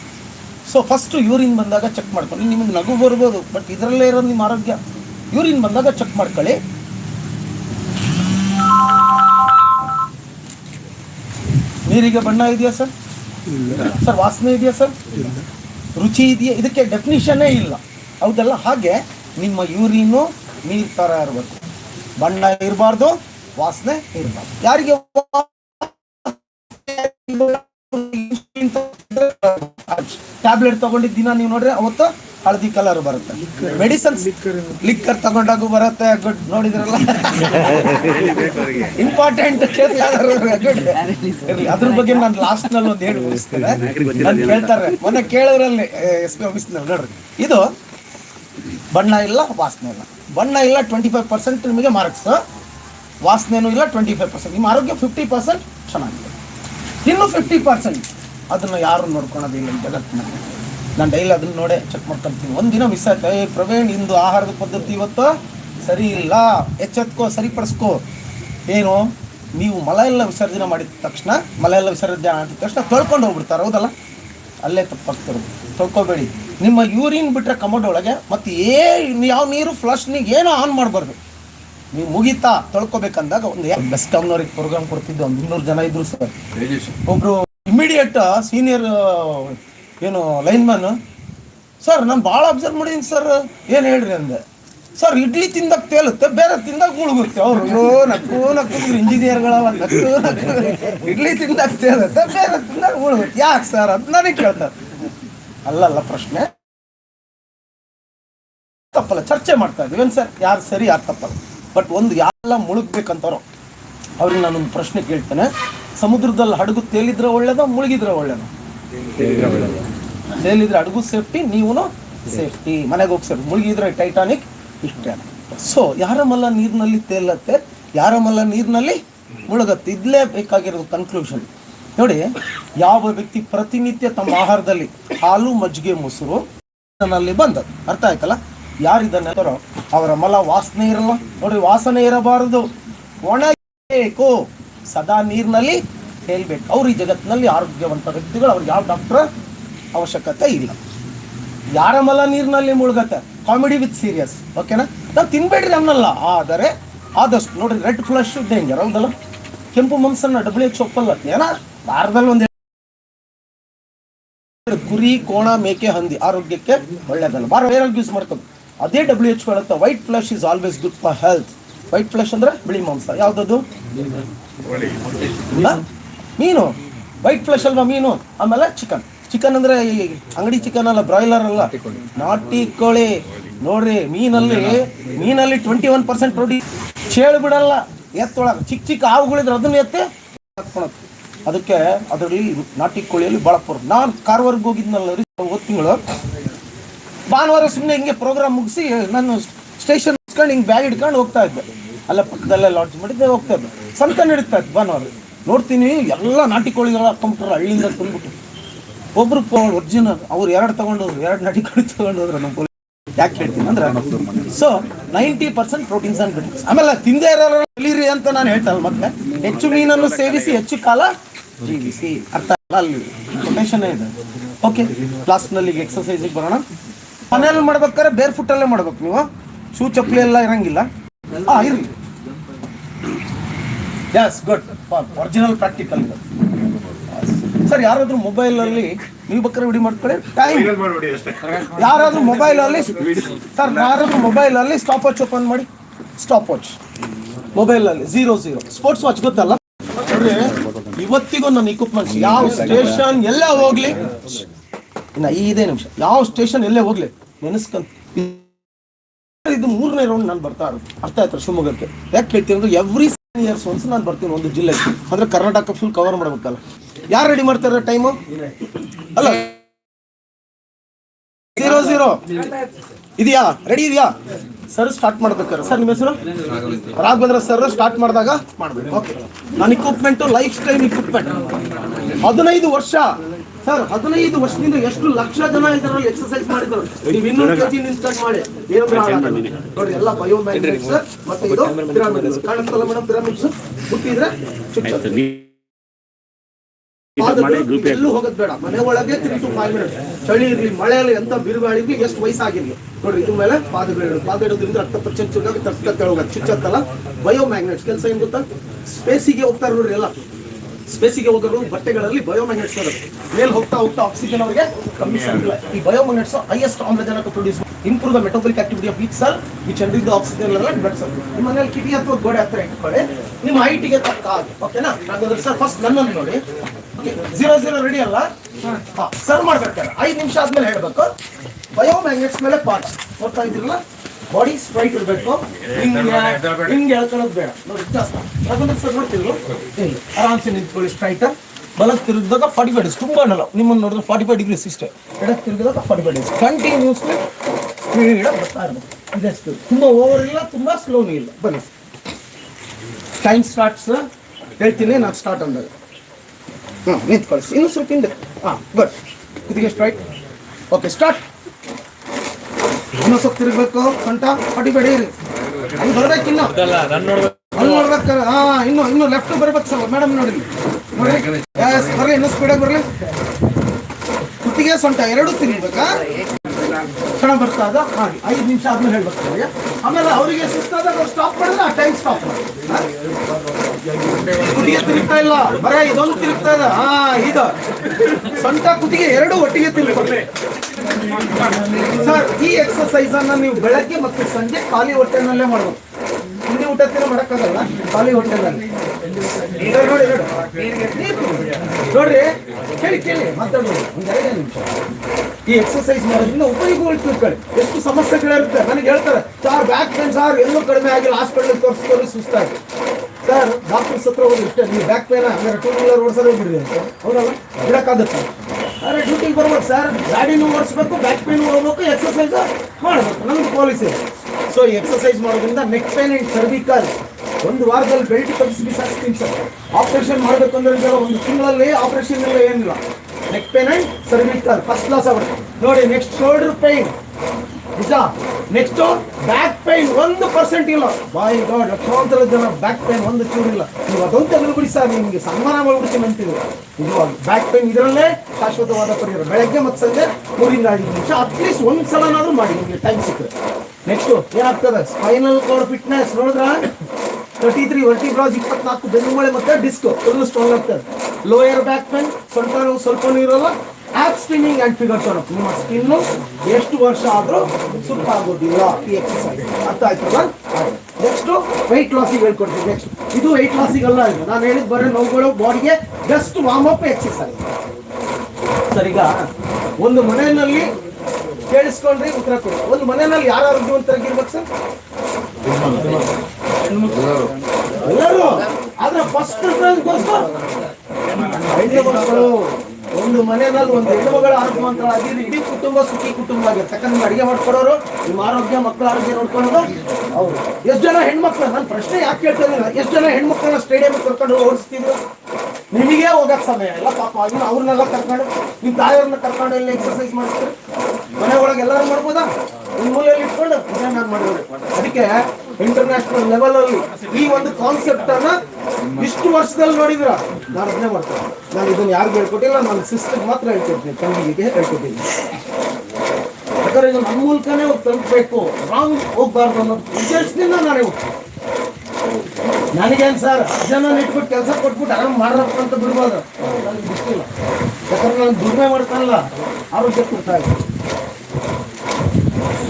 ಸೊ ಫಸ್ಟ್ ಯೂರಿನ್ ಬಂದಾಗ ಚೆಕ್ ಮಾಡ್ಕೊಳ್ಳಿ. ನಿಮಗೆ ನಗು ಬರ್ಬೋದು ಬಟ್ ಇದರಲ್ಲೇ ಇರೋದು ನಿಮ್ಮ ಆರೋಗ್ಯ. ಯೂರಿನ್ ಬಂದಾಗ ಚೆಕ್ ಮಾಡ್ಕೊಳ್ಳಿ. ನೀರಿಗೆ ಬಣ್ಣ ಇದೆಯಾ ಸರ್? ಸರ್ ವಾಸನೆ ಇದೆಯಾ ಸರ್? ರುಚಿ ಇದೆಯಾ? ಇದಕ್ಕೆ ಡೆಫಿನಿಷನ್ನೇ ಇಲ್ಲ. ಹೌದಲ್ಲ? ಹಾಗೆ ನಿಮ್ಮ ಯೂರಿನು ನೀರು ಥರ ಇರಬೇಕು. ಬಣ್ಣ ಇರಬಾರ್ದು ವಾಸನೆ ಇರಬಾರ್ದು. ಯಾರಿಗೆ ಟ್ಯಾಬ್ಲೆಟ್ ತಗೊಂಡಿದ್ದ ದಿನ ನೀವು ನೋಡ್ರಿ, ಅವತ್ತು ಹಳದಿ ಕಲರ್ ಬರುತ್ತೆ. ಮೆಡಿಸನ್ಸ್ ಲಿಕ್ಕರ್ ತಗೊಂಡಾಗೂ ಬರುತ್ತೆ ನೋಡಿದ್ರಲ್ಲ? ಇಂಪಾರ್ಟೆಂಟ್ ಅದ್ರ ಬಗ್ಗೆ ನಾನು ಲಾಸ್ಟ್ನಲ್ಲಿ ಒಂದು ಹೇಳಿ ಮುಗಿಸ್ತೇನೆ. ನಾನು ಕೇಳ್ತಾರೆ, ಮೊನ್ನೆ ಕೇಳೋರಲ್ಲಿ ಎಸ್ ಪಿ ಆಫೀಸ್ ನೋಡ್ರಿ. ಇದು ಬಣ್ಣ ಇಲ್ಲ, ವಾಸನೆ ಇಲ್ಲ. ಬಣ್ಣ ಇಲ್ಲ ಟ್ವೆಂಟಿ ಫೈವ್ ಪರ್ಸೆಂಟ್ ನಿಮಗೆ ಮಾರ್ಕ್ಸ್ ವಾಸನೆನೂ ಇಲ್ಲ ಟ್ವೆಂಟಿ ಫೈವ್ ಪರ್ಸೆಂಟ್ ನಿಮ್ಮ ಆರೋಗ್ಯ ಫಿಫ್ಟಿ ಪರ್ಸೆಂಟ್ ಚೆನ್ನಾಗಿದೆ. ಇನ್ನು ಫಿಫ್ಟಿ ಪರ್ಸೆಂಟ್ ಅದನ್ನು ಯಾರು ನೋಡ್ಕೊಳೋದಿಲ್ಲ ಈ ಜಗತ್ತಿನಲ್ಲಿ? ನಾನು ಡೈಲಿ ಅದನ್ನ ನೋಡೇ ಚೆಕ್ ಮಾಡ್ಕೊಂತೀನಿ. ಒಂದಿನ ಮಿಸ್ ಆಯ್ತು. ಏ ಪ್ರವೀಣ್ ಇಂದು ಆಹಾರದ ಪದ್ಧತಿ ಇವತ್ತು ಸರಿ ಇಲ್ಲ. ಎಚ್ಚೆತ್ಕೋ ಸರಿಪಡಿಸ್ಕೋ. ಏನು? ನೀವು ಮಲ ಎಲ್ಲ ವಿಸರ್ಜನೆ ಮಾಡಿದ ತಕ್ಷಣ ಮಲ ಎಲ್ಲ ವಿಸರ್ಜನೆ ಮಾಡಿದ ತಕ್ಷಣ ತೊಳ್ಕೊಂಡು ಹೋಗ್ಬಿಡ್ತಾರೆ ಹೌದಲ್ಲ? ಅಲ್ಲೇ ತಪ್ಪಾಗ್ತಾರೆ ತೊಳ್ಕೊಬೇಡಿ. ನಿಮ್ಮ ಯೂರಿನ್ ಬಿಟ್ಟರೆ ಕಮೋಡ್ ಒಳಗೆ ಮತ್ತು ಏ ಯಾವ ನೀರು ಫ್ಲಶ್ನಿಗೆ ಏನೋ ಆನ್ ಮಾಡಬಾರ್ದು. ನೀವು ಮುಗೀತಾ? ತೊಳ್ಕೊಬೇಕಂದಾಗ ಒಂದು ಬೆಸ್ಟ್ ಅವ್ನವ್ರಿಗೆ ಪ್ರೋಗ್ರಾಮ್ ಕೊಡ್ತಿದ್ದೆ. ಒಂದು ಇನ್ನೂರು ಜನ ಇದ್ರು ಸರ್. ಒಬ್ರು ಇಮಿಡಿಯೇಟ್ ಸೀನಿಯರ್ ಏನು ಲೈನ್ಮನ್ ಸರ್ ನಾನು ಭಾಳ ಅಬ್ಸರ್ವ್ ಮಾಡಿದ್ದೀನಿ ಸರ್ ಏನು ಹೇಳ್ರಿ ಅಂದೆ? ಸರ್ ಇಡ್ಲಿ ತಿಂದಾಗ ತೇಲುತ್ತೆ, ಬೇರೆ ತಿಂದಾಗ ಮುಳುಗುತ್ತೆ ಅವರು, ಅಯ್ಯೋ, ನಕ್ಕು ನಕ್ಕು ಇಂಜಿನಿಯರ್ಗಳವ ಇಡ್ಲಿ ತಿಂದಾಗ ತೇಲುತ್ತೆ, ಬೇರೆ ತಿಂದಾಗ ಮುಳುಗುತ್ತೆ ಯಾಕೆ ಸರ್ ಅಂತ ನನಗೆ ಕೇಳ್ತಾರೆ. ಅಲ್ಲಲ್ಲ ಪ್ರಶ್ನೆ. ತಪ್ಪಲ್ಲ, ಚರ್ಚೆ ಮಾಡ್ತಾ ಇದ್ದೀವಿ. ಏನು ಸರ್ ಯಾರು ಸರಿ, ಯಾರು ತಪ್ಪಲ್ಲ. ಬಟ್ ಒಂದು ಯಾರೆಲ್ಲ ಮುಳುಗ್ಬೇಕಂತಾರೋ, ಅವ್ರಿಗೆ ನಾನೊಂದು ಪ್ರಶ್ನೆ ಕೇಳ್ತೇನೆ. ಸಮುದ್ರದಲ್ಲಿ ಹಡಗು ತೇಲಿದ್ರೆ ಒಳ್ಳೇದ, ಮುಳುಗಿದ್ರೆ ಒಳ್ಳೇದು. ತೇಲಿದ್ರೆ ಹಡಗು ಸೇಫ್ಟಿ ನೀವು ಸೇಫ್ಟಿ. ಮನೆಗೆ ಹೋಗಿ ಸೇಫ್ಟಿ. ಮುಳುಗಿದ್ರೆ ಟೈಟಾನಿಕ್ ಇಷ್ಟೇ ಸೊ ಯಾರ ಮಲ್ಲ ನೀರಿನಲ್ಲಿ ತೇಲತ್ತೆ ಯಾರ ಮಲ್ಲ ನೀರಿನಲ್ಲಿ ಮುಳುಗತ್ತೆ? ಇದ್ಲೇ ಬೇಕಾಗಿರೋದು ಕನ್ಕ್ಲೂಷನ್ ನೋಡಿ, ಯಾವ ವ್ಯಕ್ತಿ ಪ್ರತಿನಿತ್ಯ ತಮ್ಮ ಆಹಾರದಲ್ಲಿ ಹಾಲು, ಮಜ್ಜಿಗೆ, ಮೊಸರು ನಲ್ಲಿ ಬಂದದ್ದು? ಅರ್ಥ ಆಯ್ತಲ್ಲ? ಯಾರಿದ್ದಾನೆ ಅವರ ಮಲ ವಾಸನೆ ಇರಲ್ಲ. ನೋಡಿ, ವಾಸನೆ ಇರಬಾರದು. ಒಣಬೇಕು ಸದಾ ನೀರಿನಲ್ಲಿ ತೇಲ್ಬೇಕು. ಅವ್ರು ಈ ಜಗತ್ತಿನಲ್ಲಿ ಆರೋಗ್ಯವಂತ ವ್ಯಕ್ತಿಗಳು, ಅವ್ರಿಗೆ ಯಾವ ಡಾಕ್ಟರ್ ಅವಶ್ಯಕತೆ ಇಲ್ಲ. ಯಾರ ಮಲ ನೀರಿನಲ್ಲಿ ಮುಳುಗತ್ತೆ? ಕಾಮಿಡಿ ವಿತ್ ಸೀರಿಯಸ್ ಓಕೆನಾ ನಾವು ತಿನ್ಬೇಡ್ರಿ ಅನ್ನಲ್ಲ ಆದರೆ, ಆದಷ್ಟು ನೋಡ್ರಿ ರೆಡ್ ಫ್ಲಶ್ ಡೇಂಜರ್ ಹೌದಲ್ಲ ಕೆಂಪು ಮಾಂಸನ ಡಬ್ಲ್ಯೂ ಎಚ್ ಒಪ್ಪಲ್ಲ ಏನ? ವಾರದಲ್ಲಿ ಒಂದು ಕುರಿ, ಕೋಣ, ಮೇಕೆ, ಹಂದಿ ಆರೋಗ್ಯಕ್ಕೆ ಒಳ್ಳೇದಲ್ಲ. ಬಾರ ವೈರಲ್ ಯೂಸ್ ಮಾಡ್ತದೆ ಅದೇ ಡಬ್ಲ್ಯೂ ಎಚ್ ಹೇಳುತ್ತೆ white flesh is always good for health white flesh ಅಂದ್ರೆ ಬಿಳಿ ಮಾಂಸ. ಯಾವ್ದದು? ಮೀನು. ವೈಟ್ ಫ್ಲಶ್ ಅಲ್ವಾ ಮೀನು? ಆಮೇಲೆ ಚಿಕನ್ ಚಿಕನ್ ಅಂದ್ರೆ ಅಂಗಡಿ ಚಿಕನ್ ಅಲ್ಲ ಬ್ರಾಯ್ಲರ್ ಅಲ್ಲ. ನಾಟಿ ಕೋಳಿ. ನೋಡ್ರಿ, ಮೀನಲ್ಲಿ ಮೀನಲ್ಲಿ ಟ್ವೆಂಟಿ ಒನ್ ಪರ್ಸೆಂಟ್ ಪ್ರೋಟೀನ್ ಚೇಳು ಬಿಡಲ್ಲ. ಎತ್ತೊಳಗೆ ಚಿಕ್ಕ ಚಿಕ್ಕ ಹಾವುಗಳಿದ್ರೆ ಅದನ್ನ ಎತ್ತೆ. ಅದಕ್ಕೆ ಅದರಲ್ಲಿ ನಾಟಿ ಕೋಳಿಯಲ್ಲಿ ಭಾಳ ಪೂರ್ ನಾನು ಕಾರವಾರಕ್ಕೆ ಹೋಗಿದ್ನಲ್ಲ ರೀ, ಹೋದ ತಿಂಗಳು. ಭಾನುವಾರ ಸುಮ್ಮನೆ ಹಿಂಗೆ ಪ್ರೋಗ್ರಾಮ್ ಮುಗಿಸಿ ನಾನು ಸ್ಟೇಷನ್ ಇಸ್ಕೊಂಡು ಹಿಂಗೆ ಬ್ಯಾಗ್ ಇಟ್ಕೊಂಡು ಹೋಗ್ತಾ ಇದ್ದೆ. ಅಲ್ಲ, ಪಕ್ಕದಲ್ಲೇ ಲಾಡ್ಜ್ ಮಾಡಿದ್ದೆ, ಹೋಗ್ತಾ ಇದ್ದೆ. ಸಂತ ನಡೀತಾ ಇತ್ತು ಭಾನುವಾರ. ನೋಡ್ತೀನಿ, ಎಲ್ಲ ನಾಟಿ ಕೋಳಿಗಳ ಹಾಕೊಂಬಿಟ್ರೆ ಹಳ್ಳಿಯಿಂದ ತಂದ್ಬಿಟ್ಟು. ಒಬ್ರು ಒರ್ಜಿನಲ್ ಅವ್ರು ಎರಡು ತಗೊಂಡೋದ್ರು, ಎರಡು ನಾಟಿ ಕೋಳಿ ತಗೊಂಡೋದ್ರು ನಮ್ಮ ಪೊಲೀಸ್ ಯಾಕೆ ಹೇಳ್ತೀನಿ ಅಂದ್ರೆ so ninety percent proteins vitamins ಆಮೇಲೆ ತಿಂದೇ ಇರೋರು ಅಂತ ನಾನು ಹೇಳ್ತಲ್ಲ ಮತ್ತೆ ಹೆಚ್ಚು ಮೀನನ್ನು ಸೇವಿಸಿ, ಹೆಚ್ಚು ಕಾಲ ಜೀವಿಸಿ. ಅರ್ಥ ಅಲ್ಲ ಅಲ್ಲಿ ಕೊಟೇಶನ್ ಇದೆ. ಓಕೆ ಕ್ಲಾಸ್ನಲ್ಲಿ ಎಕ್ಸಸೈಸಿಗೆ ಬರೋಣ. ಮನೆಯಲ್ಲಿ ಮಾಡ್ಬೇಕಾದ್ರೆ ಬೇರ್ ಫುಟ್ಟಲ್ಲೇ ಮಾಡ್ಬೇಕು ನೀವು. ಶೂ ಚಪ್ಪಲಿ ಎಲ್ಲ ಇರಂಗಿಲ್ಲ. ಹಾ ಇರಲಿ. ಯಸ್ ಗುಡ್ ಒರಿಜಿನಲ್ ಪ್ರಾಕ್ಟಿಕಲ್ ಇದು ಸರ್ ಯಾರಾದ್ರೂ ಮೊಬೈಲಲ್ಲಿ ನೀವು ಬೇಕಾದ್ರೆ ವಿಡಿಯೋ ಮಾಡ್ಕೊಳ್ಳಿ. ಟೈಮ್ ಯಾರಾದರೂ ಮೊಬೈಲ್ ಯಾರಾದ್ರೂ ಮೊಬೈಲಲ್ಲಿ ಸರ್ ಯಾರಾದ್ರೂ ಮೊಬೈಲಲ್ಲಿ ಸ್ಟಾಪ್ ವಾಚ್ ಓಪನ್ ಮಾಡಿ. ಸ್ಟಾಪ್ ವಾಚ್ ಮೊಬೈಲಲ್ಲಿ ಝೀರೋ ಝೀರೋ ಸ್ಪೋರ್ಟ್ಸ್ ವಾಚ್ ಗೊತ್ತಲ್ಲ? ನೋಡ್ರಿ ಇವತ್ತಿಗೂ ನನ್ನ ಇಕ್ವಿಪ್ಮೆಂಟ್ಸ್ ಯಾವ ಸ್ಟೇಷನ್ ಎಲ್ಲೇ ಹೋಗ್ಲಿ. ಇನ್ನ ಐದೇ ನಿಮಿಷ. ಯಾವ ಸ್ಟೇಷನ್ ಎಲ್ಲೇ ಹೋಗ್ಲಿ. ನೆನೆಸ್ಕೊಂತ ಇದು ಮೂರನೇ ರೌಂಡ್ ನಾನು ಬರ್ತಾ ಇರೋದು. ಅರ್ಥ ಆಯ್ತು ಶಿವಮೊಗ್ಗಕ್ಕೆ? ಯಾಕೆ ಕೇಳ್ತೀನಿ ಅಂದ್ರೆ ಎವ್ರಿ ಇಯರ್ಸ್ ಒನ್ಸ್ ನಾನು ಬರ್ತೀನಿ ಒಂದು ಜಿಲ್ಲೆಗೆ ಅಂದ್ರೆ ಕರ್ನಾಟಕ ಫುಲ್ ಕವರ್ ಮಾಡ್ಬೇಕಲ್ಲ. ಯಾರು ರೆಡಿ ಮಾಡ್ತಾರೆ ಟೈಮು ಅಲ್ಲ. ಝೀರೋ ಝೀರೋ ಇದೆಯಾ? ರೆಡಿ ಇದೆಯಾ? ಸರ್ ಸ್ಟಾರ್ಟ್ ಮಾಡ್ಬೇಕಾರೆ ಸರ್ ನಿಮ್ಮ ಹೆಸರು? ರಾಘವೇಂದ್ರ ಸರ್ ಸ್ಟಾರ್ಟ್ ಮಾಡಿದಾಗ ಮಾಡ್ಬೇಕು. ಓಕೆ ನನ್ನ ಇಕ್ವಿಪ್ಮೆಂಟು ಲೈಫ್ ಸ್ಟೈಲ್ ಇಕ್ವಿಪ್ಮೆಂಟ್ ಹದಿನೈದು ವರ್ಷ ಸರ್ ಹದಿನೈದು ವರ್ಷದಿಂದ ಎಷ್ಟು ಲಕ್ಷ ಜನ ಇದ್ರು ಎಕ್ಸರ್ಸೈಸ್ ಮಾಡಿದ್ರು ನೀವು ಇನ್ನೊಂದು ಕೆಜಿ ನಿಂತ್ಕೊಂಡು ಮಾಡಿ. ನೋಡಿ ಎಲ್ಲ ಬಯೋಮ್ಯಾಗ್ನೆಟ್ಸ್ ಮತ್ತೆ ಇದು ಪಿರಾಮಿಡ್ಸ್ ಕಾಣಿಸ್ತಲ್ಲ ಮೇಡಮ್ ಪಿರಾಮಿಡ್ಸ್ ಮುಟ್ಟಿದ್ರೆ. ಪಾದಗಳು ಎಲ್ಲೂ ಹೋಗೋದ್ ಬೇಡ. ಮನೆ ಒಳಗೆ ತ್ರೀ ಟು ಫೈವ್ ಮಿನಿಟ್ಸ್ ಚಳಿ ಇರ್ಲಿ ಮಳೆ ಇರಲಿ ಎಂತ ಬಿರುಗಾಳಿಗೆ ಎಷ್ಟು ವಯಸ್ಸಾಗಿರ್ಲಿ. ನೋಡ್ರಿ ಇದ್ರ ಮೇಲೆ ಪಾದಗಳು ಬೇಡ ಪಾದ ಇಡೋದ್ರಿಂದ ರಕ್ತ ಪರಿಚಯ ಚುರುಗಾಗಿ ತರ್ಕ ಕೆಳಗ ಚುಚ್ಚತ್ತಲ್ಲ ಬಯೋ ಮ್ಯಾಗ್ನೆಟ್ಸ್ ಕೆಲಸ ಏನ್ ಗೊತ್ತಾ? ಸ್ಪೇಸಿಗೆ ಹೋಗ್ತಾರೆ ನೋಡ್ರಿ ಎಲ್ಲ. ಸ್ಪೇಸಿಗೆ ಹೋಗೋರು ಬಟ್ಟೆಗಳಲ್ಲಿ ಬಯೋಮ್ಯಾಗ್ನೆಟ್ಸ್ ಇರುತ್ತೆ. ಮೇಲೆ ಹೋಗ್ತಾ ಹೋಗ್ತಾ ಆಕ್ಸಿಜನ್ ಅವರಿಗೆ ಕಮ್ಮಿ ಸಿಗಲ್ಲ ಈ ಬಯೋಮ್ಯಾಗ್ನೆಟ್ಸ್ ಹೈಯೆಸ್ಟ್ ಆಮ್ಲಜನಕ produce improve the metabolic activity of each cell ಈ ಚಂದ್ರಿದ್ದ ಆಕ್ಸಿಜನ್ ಲೆವೆಲ್ ಬ್ಲಡ್ ಸರ್ ನಿಮ್ಮ ಮನೇಲಿ ಕಿಟಿ ಅಥವಾ ಗೋಡೆ ಹತ್ರ ಇಟ್ಕೊಳ್ಳಿ. ನಿಮ್ಮ ಹೈಟಿಗೆ ತಕ್ಕ ಹಾಗೆ ಓಕೆನಾ ಹಾಗಾದ್ರೆ ಸರ್ ಫಸ್ಟ್ ನನ್ನನ್ನು ನೋಡಿ. ಜೀರೋ ಜೀರೋ ರೆಡಿ ಅಲ್ಲ? ಸರ್ ಮಾಡ್ಬೇಕಾರೆ ಐದು ನಿಮಿಷ ಆದ್ಮೇಲೆ ಹೇಳ್ಬೇಕು. ಬಯೋಮ್ಯಾಗ್ನೆಟ್ಸ್ ಮೇಲೆ ಪಾಠ. ಓದ್ತಾ ಇದ್ರಲ್ಲ ಬಾಡಿ ಸ್ಟ್ರೈಟ್ ಇರಬೇಕು. ಹಿಂಗೆ ಹಿಂಗೆ ಹೇಳ್ಕೊಳ್ಳೋದು ಬೇಡ. ನೋಡಿ ಜಾಸ್ತಿ ಯಾಕಂದ್ರೆ ಸರ್ ನೋಡ್ತಿದ್ರು. ಇಲ್ಲಿ ಆರಾಮ್ಸೆ ನಿಂತ್ಕೊಳ್ಳಿ ಸ್ಟ್ರೈಟ್. ಬಲಕ್ಕೆ ತಿರುಗಿದಾಗ ಫಾರ್ಟಿ ಫೈವ್ ಡಿಗ್ರೀಸ್ ತುಂಬ ಅನ್ನಲ್ಲ ನಿಮ್ಮನ್ನು ನೋಡಿದ್ರೆ ಫಾರ್ಟಿ ಫೈವ್ ಡಿಗ್ರೀಸ್ ಇಷ್ಟೇ. ಎಡಕ್ಕೆ ತಿರುಗಿದಾಗ forty five degrees continuously speed ಬರ್ತಾ ಇರಬೇಕು. ಇದೇ ಸ್ಪೀಡ್ ತುಂಬ ಓವರ್ ಇಲ್ಲ ತುಂಬ ಸ್ಲೋನೂ ಇಲ್ಲ. ಬನ್ನಿ. ಟೈಮ್ ಸ್ಟಾರ್ಟ್ಸ್ ಹೇಳ್ತೀನಿ ನಾನು ಸ್ಟಾರ್ಟ್ ಅಂದಾಗ. ಹಾಂ ನಿಂತ್ಕೊಳ್ಳಿ. ಇನ್ನೂ ಸ್ವಲ್ಪ ಹಿಂದೆ. ಹಾಂ ಗುಡ್ ಇದಕ್ಕೆ ಸ್ಟ್ರೈಟ್ ಓಕೆ ಸ್ಟಾರ್ಟ್ ಇನ್ನೂ ಸ್ವಲ್ಪ ತಿರುಗಬೇಕು ಸೊಂಟ ಫಾರ್ಟಿ ಫೈವ್ ಅಲ್ಲಿ ಬರ್ಬೇಕು ಇನ್ನು. ಅಲ್ಲಿ ನೋಡ್ಬೇಕು ಹಾ ಇನ್ನು ಇನ್ನು ಲೆಫ್ಟ್ ಬರ್ಬೇಕು ಸರ್ ಮೇಡಮ್ ನೋಡಿ. ಬರ್ಲಿ ಇನ್ನೂ ಸ್ಪೀಡಾಗಿ ಬರಲಿ. ಕುತ್ತಿಗೆ ಸೊಂಟ ಎರಡು ತಿನ್ಬೇಕಾ? ಕ್ಷಣ ಬರ್ತಾ ಇದ್ದ ಹಾಗೆ. ಐದು ನಿಮಿಷ ಆದ್ಮೇಲೆ ಹೇಳ್ಬೇಕು ಅವರಿಗೆ ಆಮೇಲೆ ಅವರಿಗೆ ಸುಸ್ತಾದಾಗ ಅವ್ರು ಸ್ಟಾಪ್ ಮಾಡಿದ್ರೆ ಆ ಟೈಮ್ ಸ್ಟಾಪ್ ಮಾಡಿ? ಕುತ್ತಿಗೆ ತಿರುಗ್ತಾ ಇಲ್ಲ. ಬರೇ ಇದೊಂದು ತಿರುಗ್ತಾ ಇದೆ. ಹಾ ಇದು. ಸೊಂಟ ಕುತ್ತಿಗೆ ಎರಡು ಒಟ್ಟಿಗೆ ತಿರುಗಬೇಕು ಸರ್ ಈ ಎಕ್ಸರ್ಸೈಸ್ ಅನ್ನ ನೀವು ಬೆಳಗ್ಗೆ ಮತ್ತು ಸಂಜೆ ಖಾಲಿ ಹೊಟ್ಟೆನಲ್ಲೇ ಮಾಡಬೇಕು ತಿಂಡಿ ಊಟ ತಿನ್ನ ಮಾಡಕ್ಕಾಗಲ್ಲ, ಖಾಲಿ ಹೊಟ್ಟೆನಲ್ಲಿ. ನೋಡ್ರಿ, ಕೇಳಿ ಕೇಳಿ, ಮಾತಾಡ್ಬೋದು. ಒಂದು ಎರಡೇ ನಿಮಿಷ. ಈ ಎಕ್ಸರ್ಸೈಸ್ ಮಾಡೋದ್ರಿಂದ ಉಪಯೋಗಗಳು ತಿಳ್ಕೊಳ್ಳಿ. ಎಷ್ಟು ಸಮಸ್ಯೆಗಳಿರುತ್ತೆ, ನನಗೆ ಹೇಳ್ತಾರೆ ಸಾರ್ ಬ್ಯಾಕ್ ಪೇನ್ ಸಾರ್ ಎಲ್ಲೂ ಕಡಿಮೆ ಆಗಿಲ್ಲ ಹಾಸ್ಪಿಟಲ್ ತೋರಿಸ್ಕೊಂಡು ಸುಸ್ತಾಗಿ. ಸರ್ ಡಾಕ್ಟರ್ಸ್ ಹತ್ರ ಹೋಗಿ ಇಷ್ಟೇ, ನೀವು ಬ್ಯಾಕ್ ಪೇನ ಹಂಗಾರೆ ಟೂ ವೀಲರ್ ಓಡಿಸೋದೇ ಬಿಡಿದೆ ಅಂತ. ಹೌದಲ್ಲ? ಬಿಡಕ್ಕಾಗುತ್ತೆ ಅರೆ ಡ್ಯೂಟಿಗೆ ಬರ್ಬೇಕು ಸರ್ ಗಾಡಿನೂ ಓಡಿಸ್ಬೇಕು ಬ್ಯಾಕ್ ಪೇನ್ ಹೋಗ್ಬೇಕು ಎಕ್ಸಸೈಸ್ ಮಾಡಬೇಕು. ನಮ್ದು ಪಾಲಿಸಿ ಸೊ ಈ ಎಕ್ಸರ್ಸೈಸ್ ಮಾಡೋದ್ರಿಂದ ನೆಕ್ ಪೇನ್ ಅಂಡ್ ಸರ್ವಿಕಲ್ ಒಂದು ವಾರದಲ್ಲಿ ಬೆಲ್ಟ್ ತೆಗೆಸಿ ಬಿಸಾಕ್ತೀನಿ ಸರ್ ಆಪರೇಷನ್ ಮಾಡಬೇಕು ಅಂದ್ರೆ ಒಂದು ತಿಂಗಳಲ್ಲಿ ಆಪರೇಷನ್ ಎಲ್ಲ ಏನಿಲ್ಲ. Neck pain and cervical first class ಆಗುತ್ತೆ. ನೋಡಿ ನೆಕ್ಸ್ಟ್ ಶೋಲ್ಡರ್ ಪೇನ್ ನಿಜ? ನೆಕ್ಸ್ಟ್ ಬ್ಯಾಕ್ ಪೈನ್ ಒಂದು ಪರ್ಸೆಂಟ್ ಇಲ್ಲ. ಬಾಯ್ ಗಾಡ್ ಲಕ್ಷಾಂತರ ಜನ ಬ್ಯಾಕ್ ಪೈನ್ ಒಂದು ಚೂರು ಇಲ್ಲ ನೀವು ಅದೊಂದು ತೆಗೆದು ಬಿಡಿ ಸರ್, ನಿಮಗೆ ಸನ್ಮಾನ ಮಾಡ್ಬಿಡ್ತೀನಿ ಅಂತೀವಿ ನಿಜವಾಗಿ ಬ್ಯಾಕ್ ಪೈನ್ ಇದರಲ್ಲೇ ಶಾಶ್ವತವಾದ ಪರಿಹಾರ. ಬೆಳಗ್ಗೆ ಮತ್ತು ಸಂಜೆ ಮೂರಿಂದ ಐದು ನಿಮಿಷ ಅಟ್ಲೀಸ್ಟ್ ಒಂದು ಸಲನಾದರೂ ಮಾಡಿ, ನಿಮಗೆ ಟೈಮ್ ಸಿಕ್ಕರೆ. ನೆಕ್ಸ್ಟು ಏನಾಗ್ತದೆ? ಸ್ಪೈನಲ್ ಕೋಡ್ ಫಿಟ್ನೆಸ್ ನೋಡಿದ್ರ? ತರ್ಟಿ ತ್ರೀ ವರ್ಟಿ ಬ್ರಾಸ್ ಇಪ್ಪತ್ನಾಲ್ಕು, ಬೆನ್ನುಮೂಳೆ ಮತ್ತು ಡಿಸ್ಕ್ ಫುಲ್ ಸ್ಟ್ರಾಂಗ್ ಆಗ್ತದೆ. ಲೋಯರ್ ಬ್ಯಾಕ್ ಪೈನ್ ಸ್ವಲ್ಪ ಸ್ವಲ್ಪ ಇರೋಲ್ಲ. Up spinning and figure turn ನಿಮ್ಮ ಸ್ಕಿನ್ನು ಎಷ್ಟು ವರ್ಷ ಆದರೂ ಸುತ್ತ ಆಗೋದಿಲ್ಲ. ಈ ಎಕ್ಸಸೈಸ್ ಅರ್ಥ ಆಯ್ತಲ್ಲ ನೆಕ್ಸ್ಟು ವೆಯ್ಟ್ ಲಾಸಿಗೆ ಹೇಳ್ಕೊಡ್ತೀನಿ. ನೆಕ್ಸ್ಟ್ ಇದು ವೆಯ್ಟ್ ಲಾಸಿಗಲ್ಲ ಇದು. ನಾನು ಹೇಳಿದ್ ಬರೋ ನೋವುಗಳು, ಬಾಡಿಗೆ just warm up exercise sir, ಈಗ ಒಂದು ಮನೆಯಲ್ಲಿ ಕೇಳಿಸ್ಕೊಂಡ್ರಿ ಉತ್ತರ ಕೊಡಿ. ಒಂದು ಮನೆಯಲ್ಲಿ ಯಾರು ಆರೋಗ್ಯವಂತರಾಗಿರ್ಬೇಕು ಸರ್? ಎಲ್ಲರೂ. ಆದ್ರೆ ಫಸ್ಟ್ ಮಕ್ಕಳು ಒಂದು ಮನೆಯಲ್ಲಿ ಒಂದು ಹೆಣ್ಣುಮಗಳ ಆರೋಗ್ಯವಂತರಾಗಿ ಇಡೀ ಕುಟುಂಬ ಸುಖಿ ಕುಟುಂಬ ಆಗಿರುತ್ತೆ ಯಾಕಂದ್ರೆ ಅಡಿಗೆ ಮಾಡ್ಕೊಡೋರು, ನಿಮ್ಮ ಆರೋಗ್ಯ, ಮಕ್ಕಳ ಆರೋಗ್ಯ ನೋಡ್ಕೊಳ್ಳೋದು ಅವರು ಎಷ್ಟು ಜನ ಹೆಣ್ಮಕ್ಳು? ನನ್ನ ಪ್ರಶ್ನೆ ಯಾಕೆ ಕೇಳ್ತಾ ಎಷ್ಟು ಜನ ಹೆಣ್ಮಕ್ಳನ್ನ ಸ್ಟೇಡಿಯಂ ಕರ್ಕೊಂಡು ಓಡಿಸ್ತಿದ್ರು? ನಿಮಗೆ ಹೋಗಕ್ಕೆ ಸಮಯ ಇಲ್ಲ, ಪಾಪ. ಇನ್ನು ಅವ್ರನ್ನೆಲ್ಲ ಕರ್ಕೊಂಡು ನಿಮ್ಮ ತಾಯಿಯವ್ರನ್ನ ಕರ್ಕೊಂಡು ಎಲ್ಲ ಎಕ್ಸರ್ಸೈಸ್ ಮಾಡಿಸ್ತಾರೆ ಮನೆ ಒಳಗೆ ಎಲ್ಲರೂ ಮಾಡ್ಬೋದಾ? ನಿಮ್ಮ ಮೂಲೆಯಲ್ಲಿ ಇಟ್ಕೊಂಡು ನಾನು ಮಾಡ್ಬೋದು ಅದಕ್ಕೆ ಇಂಟರ್ನ್ಯಾಷನಲ್ ಲೆವೆಲಲ್ಲಿ ಈ ಒಂದು ಕಾನ್ಸೆಪ್ಟನ್ನು ಇಷ್ಟು ವರ್ಷದಲ್ಲಿ ನೋಡಿದ್ರ? ನಾನು ಅದನ್ನೇ ನಾನು ಇದನ್ನು ಯಾರಿಗೂ ಹೇಳ್ಕೊಟ್ಟಿಲ್ಲ ನನ್ನ ಸಿಸ್ಟರ್ ಮಾತ್ರ ಹೇಳ್ಕೊಡ್ತೀನಿ. ತಂಗಿಗೆ ಹೇಳ್ಕೊಟ್ಟಿದ್ದೀನಿ. ಯಾಕಂದ್ರೆ ಇದು ನಮ್ಮ ಮೂಲಕನೇ ಹೋಗಿ ತಲುಪಬೇಕು. ರಾಂಗ್ ಹೋಗ್ಬಾರ್ದು ಅನ್ನೋ ಉದ್ದೇಶದಿಂದ ನಾನೇ ಹೋಗ್ತೀನಿ. ನನಗೇನು ಸರ್ ಜನ ಇಟ್ಬಿಟ್ಟು ಕೆಲಸ ಕೊಟ್ಬಿಟ್ಟು ಆರಾಮ್ ಮಾಡ್ರಪ್ಪ ಅಂತ ಬಿಡ್ಬೋದು ನನಗೆ ಗೊತ್ತಿಲ್ಲ. ಯಾಕಂದ್ರೆ ನಾನು ದುಡಿಮೆ ಮಾಡ್ತಾನಲ್ಲ, ಆರೋಗ್ಯ ಕೊಡ್ತಾ ಇದ್ದೀನಿ.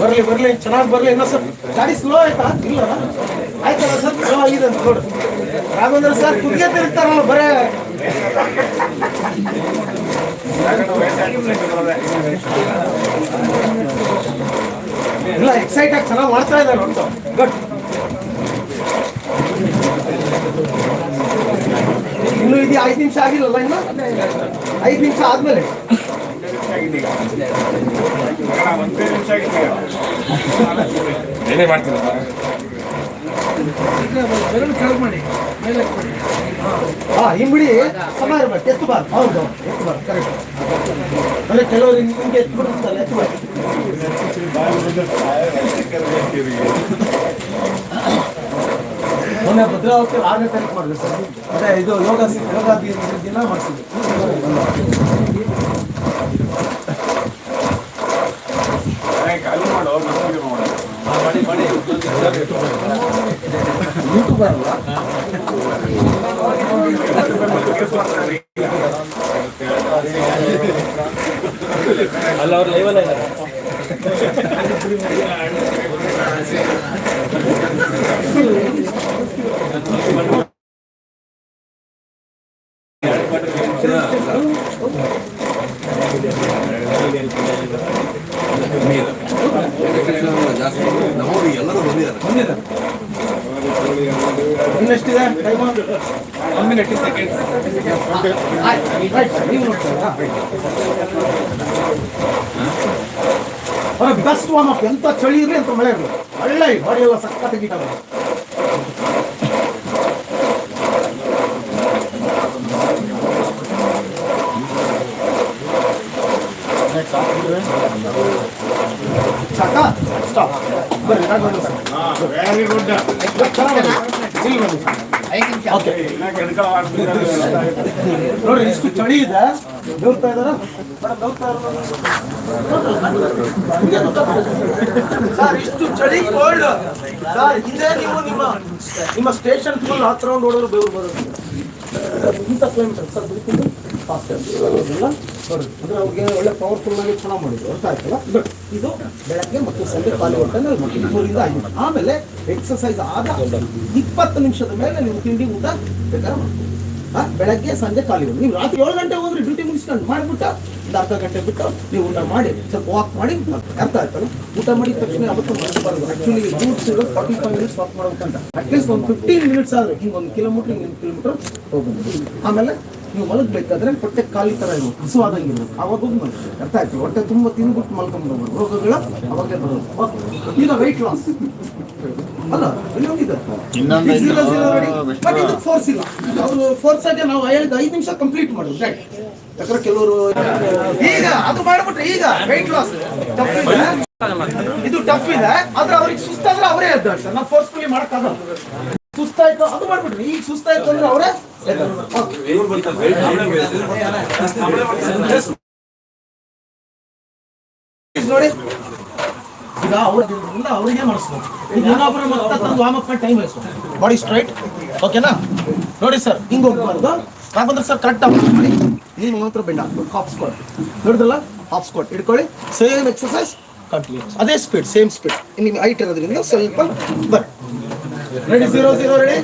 ಬರ್ಲಿ ಬರ್ಲಿ, ಚೆನ್ನಾಗಿ ಬರ್ಲಿ. ಏನೋ ಸರ್ ಗಾಡಿ ಸ್ಲೋ ಆಯ್ತಾ? ಇಲ್ಲ ಆಯ್ತಲ್ಲ ಸರ್ ಸ್ಲೋ ಆಗಿದೆ ಅಂತ ನೋಡಿ. ರಾಘವೇಂದ್ರ ಸರ್ ಕುದಿಗೆ ತಿರುಗ್ತಾರಲ್ಲ ಬರೇ. ಇಲ್ಲ ಎಕ್ಸೈಟ್ ಆಗಿ ಚೆನ್ನಾಗಿ ಮಾಡ್ತಾ ಇದ್ದಾರೆ ಒಟ್ಟು ಗುಡ್ ಇನ್ನು ಇದು ಐದು ನಿಮಿಷ ಆಗಿಲ್ಲಲ್ಲ ಇನ್ನು? ಐದು ನಿಮಿಷ ಆದ್ಮೇಲೆ. ಏನೇ ಮಾಡ್ತೀನಿ. ಹಿಂಬಿಡಿ ಸಮ ಎತ್ತಬಾರ್ದು ಹೌದು ಎತ್ತಬಾರ್ದು ಕರೆಕ್ಟ್. ಅಂದ್ರೆ ಕೆಲವರು ಹಿಂಗೆ ಎತ್ಬಿಡ್ತಾರೆ ಎತ್ತಬಾರ್ದು ಮೊನ್ನೆ ಭದ್ರಾವತಿ ಆರನೇ ತಾರೀಕು ಮಾಡಿದೆ ಸರ್. ಅದೇ ಇದು ಯೋಗ ಯೋಗಾದಿ ದಿನ- ದಿನ ಮಾಡಿಸಿದ್ವಿ ಖಾಲಿ ಮಾಡೋ ಯೂಟ್ಯೂಬ್ ಅಲ್ಲ ಅಲ್ಲ ಅವ್ರು ಲೈವಲ್ಲ ಇದ್ದಾರೆ ಜಾಸ್ತಿ ಎಲ್ಲರೂ one minute best warm up ಎಂತ ಚಳಿ ಇರಲಿ ಅಂತ ಮಳೆ ಇರಲಿ ಒಳ್ಳೆ ಬಾಡಿ ಎಲ್ಲ ಸಖತ್ ಗೀಟ ಸಾಕ ಸ್ಟಾಪ್ ಬರ್ರಿ ರಾಘವೇಂದ್ರ ಸರ್. ವೆರಿ ಗುಡ್ ನೋಡ್ರಿ ಇಷ್ಟು ಚಳಿ ಇದೆ ದೌಡ್ತಾ ಇದಾರ ಸರ್ ಇಷ್ಟು ಚಳಿ ಕೋಲ್ಡ್ ಸರ್ ಇದೇ ನೀವು ನಿಮ್ಮ ನಿಮ್ಮ ಸ್ಟೇಷನ್ ಫುಲ್ ಹತ್ರ ನೋಡಿದ್ರೆ ಬೆವರು ಬರುತ್ತೆ. ಇಂಥ ಕ್ಲೈಮೇಟ್ ಸರ್ ಇಲ್ಲ ನೋಡ್ರಿ ಅಂದ್ರೆ ಅವ್ರಿಗೆ ಒಳ್ಳೆ ಪವರ್ಫುಲ್ ಆಗಿ ಚೆನ್ನಾಗಿ ಮಾಡಿದ್ರು. ಅರ್ಥ ಆಯ್ತಲ್ಲ. ಇದು ಬೆಳಗ್ಗೆ ಮತ್ತು ಸಂಜೆ ಖಾಲಿ ಹೊಟ್ಟೆನಲ್ಲಿ ಮೂರಿಂದ ಐದು ನಿಮಿಷ. ಆಮೇಲೆ ಎಕ್ಸರ್ಸೈಸ್ ಆದ ಇಪ್ಪತ್ತು ನಿಮಿಷದ ಮೇಲೆ ನೀವು ತಿಂಡಿ ಊಟ ಬೇಕಾದ್ರೆ ಮಾಡ್ಬೋದು. ಆ, ಬೆಳಗ್ಗೆ ಸಂಜೆ ಖಾಲಿ ಹೋಗಿ ನೀವು ರಾತ್ರಿ ಏಳು ಗಂಟೆ ಹೋದ್ರೆ ಡ್ಯೂಟಿ ಮುಗಿಸ್ಕೊಂಡು ಮಾಡಿಬಿಟ್ಟು ಒಂದು ಅರ್ಧ ಗಂಟೆ ಬಿಟ್ಟು ನೀವು ಊಟ ಮಾಡಿ ಸ್ವಲ್ಪ ವಾಕ್ ಮಾಡಿ ಅರ್ಥ ಆಯ್ತಲ್ಲ? ಊಟ ಮಾಡಿದ ತಕ್ಷಣ ಯಾವತ್ತೂ ಮಲಗಬಾರ್ದು ಆಕ್ಚುಲಿ ರೂಟ್ಸ್ ಇರೋದು ಫಾರ್ಟಿ ಫೈವ್ ಮಿನಿಟ್ಸ್ ವಾಕ್ ಮಾಡ್ಬೇಕಂತ ಅಟ್ಲೀಸ್ಟ್ ಒಂದು ಫಿಫ್ಟೀನ್ ಮಿನಿಟ್ಸ್ ಆದ್ರೆ ಹಿಂಗೆ ಒಂದು ಕಿಲೋಮೀಟರ್ ಹಿಂಗೆ ಕಿಲೋಮೀಟರ್ ಹೋಗ್ಬೋದು. ಆಮೇಲೆ ನೀವು ಮಲಗಬೇಕಾದ್ರೆ ಹೊಟ್ಟೆ ಖಾಲಿ ಥರ ಇರ್ಬೇಕು ಹಸುವಾದಂಗಿರ್ಬೇಕು ಅವಾಗ ಹೋಗಿ ಅರ್ಥ ಆಯ್ತು? ಹೊಟ್ಟೆ ತುಂಬ ತಿಂದ್ಬಿಟ್ಟು ಮಲ್ಕೊಂಡ್ಬಿಡ್ಬೋದು ರೋಗಗಳ ಅವಾಗೆ ಬರೋದು. ಈಗ ವೆಯ್ಟ್ ಲಾಸ್ ಅಲ್ಲ ಇನ್ನೊಂದಿದೆ ಬಟ್ ಇದು ಫೋರ್ಸ್ ಇಲ್ಲ. ಅವರು ಫೋರ್ಸ್ ಆಗಿ ನಾವು ಹೇಳಿದ ಐದು ನಿಮಿಷ ಕಂಪ್ಲೀಟ್ ಮಾಡೋದು. ರೈಟ್ ಯಾಕಂದ್ರೆ ಕೆಲವರು ಈಗ ಅದು ಮಾಡ್ಬಿಟ್ರೆ ಈಗ ವೆಯ್ಟ್ ಲಾಸ್ [LAUGHS] ಇದು. ಟಫ್ ಇದೆ. ಆದ್ರೆ ಅವ್ರಿಗೆ ಸುಸ್ತಾದ್ರೆ ಅವರೇ ಎದ್ದಾಡ್ತಾರೆ. ನಾವು ಫೋರ್ಸ್ಫುಲಿ ಮಾಡಕ್ಕಾಗಲ್ಲ ಸುಸ್ತಾಯ್ತು, ಅದು ಮಾಡ್ಬಿಟ್ರಿ ಈಗ ಸುಸ್ತಾಯ್ತು ಅಂದ್ರೆ ಅವರೇ? ನೋಡಿ. ಈಗ ಅವ್ರಿಂದ ಅವರಿಗೆ ಮಾಡಿಸ್ಬೋದು ಈಗ ಇನ್ನೊಬ್ಬರು ಮತ್ತೆ ತಂದು warm up time waste body straight ಓಕೆನಾ ನೋಡಿ ಸರ್ ಹಿಂಗೆ ಹೋಗ್ಬಾರ್ದು ನಾ ಬಂದ್ರೆ ಸರ್ ಕರೆಕ್ಟ್ ಆಗಿ ಮಾಡಿ ನೀವು ಮಾತ್ರ ಬೆಂಡ್ ಹಾಕ್ಬೇಕು ಹಾಫ್ ಸ್ಕ್ವಾಟ್ ನೋಡಿದಲ್ಲ ಹಾಫ್ ಸ್ಕ್ವಾಟ್ ಇಟ್ಕೊಳ್ಳಿ. ಸೇಮ್ ಎಕ್ಸರ್ಸೈಸ್ ಕಂಟಿನ್ಯೂಸ್ ಅದೇ ಸ್ಪೀಡ್ ಸೇಮ್ ಸ್ಪೀಡ್ ನಿಮ್ಗೆ ಹೈಟ್ ಇರೋದ್ರಿಂದ ಸ್ವಲ್ಪ ಬರ್ ರೆಡಿ ಜೀರೋ ಜೀರೋ ರೆಡಿ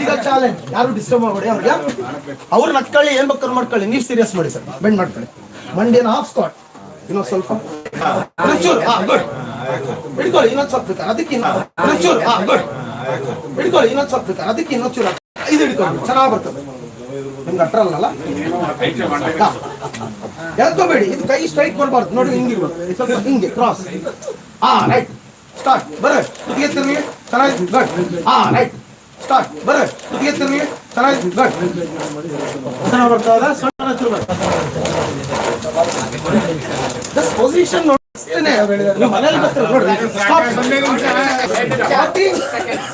ಈಗ ಚಾಲೆಂಜ್ ಯಾರು ಡಿಸ್ಟರ್ಬ್ ಮಾಡಬೇಡಿ? ಅವ್ರಿಗೆ? ಅವ್ರು ನಟ್ಕೊಳ್ಳಿ, ಏನ್ ಬೇಕಾದ್ರು ಮಾಡ್ಕೊಳ್ಳಿ. ನೀವು ಸೀರಿಯಸ್ ಮಾಡಿ ಸರ್. ಬೆಂಡ್ ಮಾಡ್ಕೊಳ್ಳಿ. ಮಂಡೇನ ಹಾಫ್ ಸ್ಕಾಟ್ ಇನ್ನೊಂದು ಸ್ವಲ್ಪ. ಗುಡ್ ಹಿಡ್ಕೊಳ್ಳಿ, ಇನ್ನೊಂದು ಸ್ವಲ್ಪ ಬೇಕಾರೆ ಅದಕ್ಕೆ ಇನ್ನೊಂದು ಚೂರು ಹಾ ಗುಡ್ ಹಿಡ್ಕೊಳ್ಳಿ, ಇನ್ನೊಂದು ಸ್ವಲ್ಪ ಬೇಕಾರೆ ಅದಕ್ಕೆ ಇನ್ನೊಂಚೂರು ಇದು ಹಿಡ್ಕೊಂಡು ಚೆನ್ನಾಗಿ ಬರ್ತದೆ. ನಿಮ್ಗೆ ಅಟ್ರಲ್ಲ ಎಳ್ಕೋಬೇಡಿ ಇದು ಕೈ ಸ್ಟ್ರೈಟ್ ಮಾಡಬಾರ್ದು. ನೋಡಿ ಹಿಂಗಿರ್ಬೋದು ಸ್ವಲ್ಪ ಹಿಂಗೆ ಕ್ರಾಸ್ ಹಾ ರೈಟ್ ಸ್ಟಾರ್ಟ್ ಬರ್ರಿ ಕುತ್ತಿಗೆ ತಿರ್ಲಿ ಚೆನ್ನಾಗಿ ಗಡ್ ಹಾ ರೈಟ್ ಸ್ಟಾರ್ಟ್ ಬರ್ರಿ ಕುತ್ತಿಗೆ ತಿರ್ಲಿ ಚೆನ್ನಾಗಿ ಗಡ್ ಚೆನ್ನಾಗಿ ಬರ್ತಾ ಇದೆ ಸಣ್ಣ ತಿರ್ಬೇಕು ಜಸ್ಟ್ ಪೊಸಿಷನ್ ನೋಡಿ ಅಷ್ಟೇನೆ ನೀವು ಮನೇಲಿ ಬರ್ತೀರ ನೋಡ್ರಿ ಸ್ಟಾಪ್